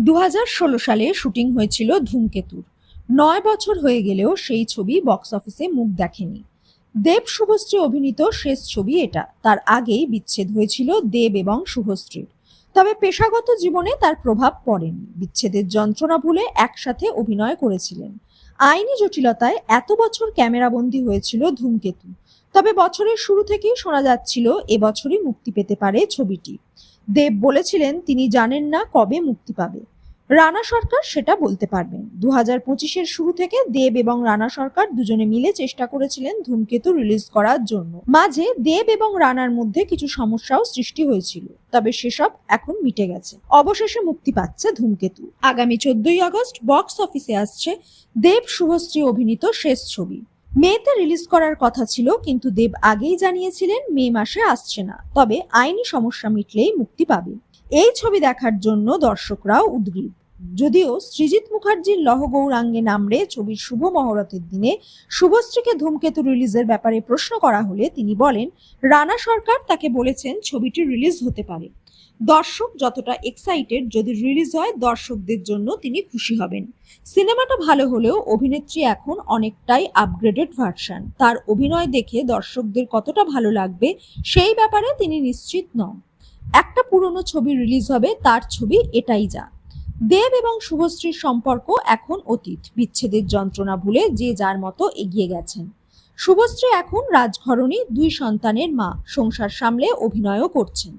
দু হাজার ষোলো সালে শুটিং হয়েছিল ধূমকেতুর। নয় বছর হয়ে গেলেও সেই ছবি বক্স অফিসে মুখ দেখেনি। দেব শুভশ্রী অভিনীত শেষ ছবি এটা। তার আগেই বিচ্ছেদ হয়েছিল দেব এবং শুভশ্রীর। তবে পেশাগত জীবনে তার প্রভাব পড়েনি। বিচ্ছেদের যন্ত্রণা ভুলে একসাথে অভিনয় করেছিলেন। আইনি জটিলতায় এত বছর ক্যামেরাবন্দি হয়েছিল ধূমকেতু। তবে বছরের শুরু থেকেই শোনা যাচ্ছিল এবছরই মুক্তি পেতে পারে ছবিটি। দেব বলেছিলেন, তিনি জানেন না কবে মুক্তি পাবে। রানা সরকার সেটা বলতে পারবেন। দু হাজার পঁচিশের শুরু থেকে দেব এবং রানা সরকার দুজনে মিলে চেষ্টা করেছিলেন ধূমকেতু রিলিজ করার জন্য। মাঝে দেব এবং রানার মধ্যে কিছু সমস্যাও সৃষ্টি হয়েছিল, তবে সেসব এখন মিটে গেছে। অবশেষে মুক্তি পাচ্ছে ধূমকেতু। আগামী চোদ্দই আগস্ট বক্স অফিসে আসছে দেব শুভশ্রী অভিনীত শেষ ছবি। মেতে রিলিজ করার কথা ছিল, কিন্তু দেব আগেই জানিয়েছিলেন মে মাসে আসছে না, তবে আইনি সমস্যা মিটলেই মুক্তি পাবে। এই ছবি দেখার জন্য দর্শকরাও উদ্গ্রীব। যদিও সৃজিত মুখার্জির লহ গৌরাঙ্গে নামরে ছবির শুভ মহরতের দিনে শুভশ্রীকে ধূমকেতু রিলিজের ব্যাপারে প্রশ্ন করা হলে তিনি বলেন, রানা সরকার তাকে বলেছেন ছবিটি রিলিজ হতে পারে। দর্শক যতটা এক্সাইটেড যদি রিলিজ হয়, দর্শকদের জন্য তিনি খুশি হবেন। সিনেমাটা ভালো হলেও অভিনেত্রী এখন অনেকটাই আপগ্রেডেড ভার্সান। তার অভিনয় দেখে দর্শকদের কতটা ভালো লাগবে, সেই ব্যাপারে তিনি নিশ্চিত নন। একটা পুরনো ছবি রিলিজ হবে, তার ছবি এটাই যা। দেব এবং শুভশ্রীর সম্পর্ক এখন অতীত, বিচ্ছেদের যন্ত্রণা ভুলে যে যার মতো এগিয়ে গেছেন। শুভশ্রী এখন রাজঘরণী, দুই সন্তানের মা, সংসার সামলে অভিনয়ও করছেন।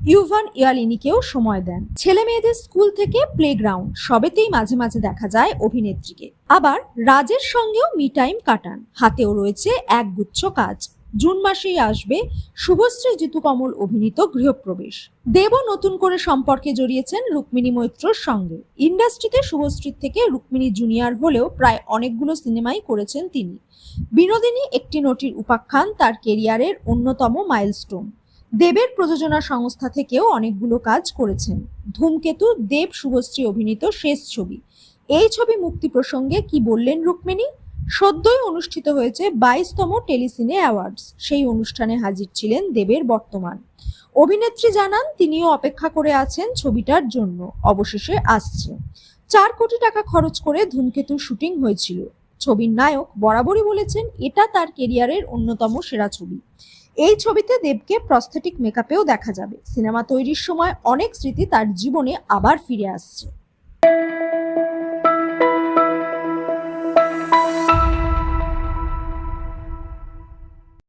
ইউভান ইয়ালিনিকেও সময় দেন। ছেলে মেয়েদের স্কুল থেকে প্লেগ্রাউন্ড সবেতেই মাঝে মাঝে দেখা যায় অভিনেত্রীকে। আবার রাজের সঙ্গেও মি টাইম কাটান। হাতেও রয়েছে একগুচ্ছ কাজ। জুন মাসেই আসবে শুভশ্রী জিতুকমল অভিনীত গৃহপ্রবেশ। দেবও নতুন করে সম্পর্কে জড়িয়েছেন রুক্মিণী মৈত্রর সঙ্গে। ইন্ডাস্ট্রিতে শুভশ্রীর থেকে রুক্মিণী জুনিয়র হলেও প্রায় অনেকগুলো সিনেমাই করেছেন তিনি। বিনোদিনী একটি নটির উপাখ্যান, তার কেরিয়ারের অন্যতম মাইলস্টোন। দেবের প্রযোজনা সংস্থা থেকেও অনেকগুলো কাজ করেছেন। ধূমকেতু, দেব শুভশ্রী অভিনীত শেষ ছবি। এই ছবি মুক্তি প্রসঙ্গে কি বললেন রুক্মিণী? সদ্যই অনুষ্ঠিত হয়েছে বাইশতম টেলিসিনে অ্যাওয়ার্ডস। সেই অনুষ্ঠানে হাজির ছিলেন দেবের বর্তমান। অভিনেত্রী জানান, তিনিও অপেক্ষা করে আছেন ছবিটার জন্য। অবশেষে আসছে। চার কোটি টাকা খরচ করে ধূমকেতুর শুটিং হয়েছিল। ছবির নায়ক বরাবরই বলেছেন, এটা তার কেরিয়ারের অন্যতম সেরা ছবি। এই ছবিতে দেবকে প্রস্থেটিক মেকআপেও দেখা যাবে। সিনেমা তৈরির সময় অনেক স্মৃতি তার জীবনে আবার ফিরে আসছে।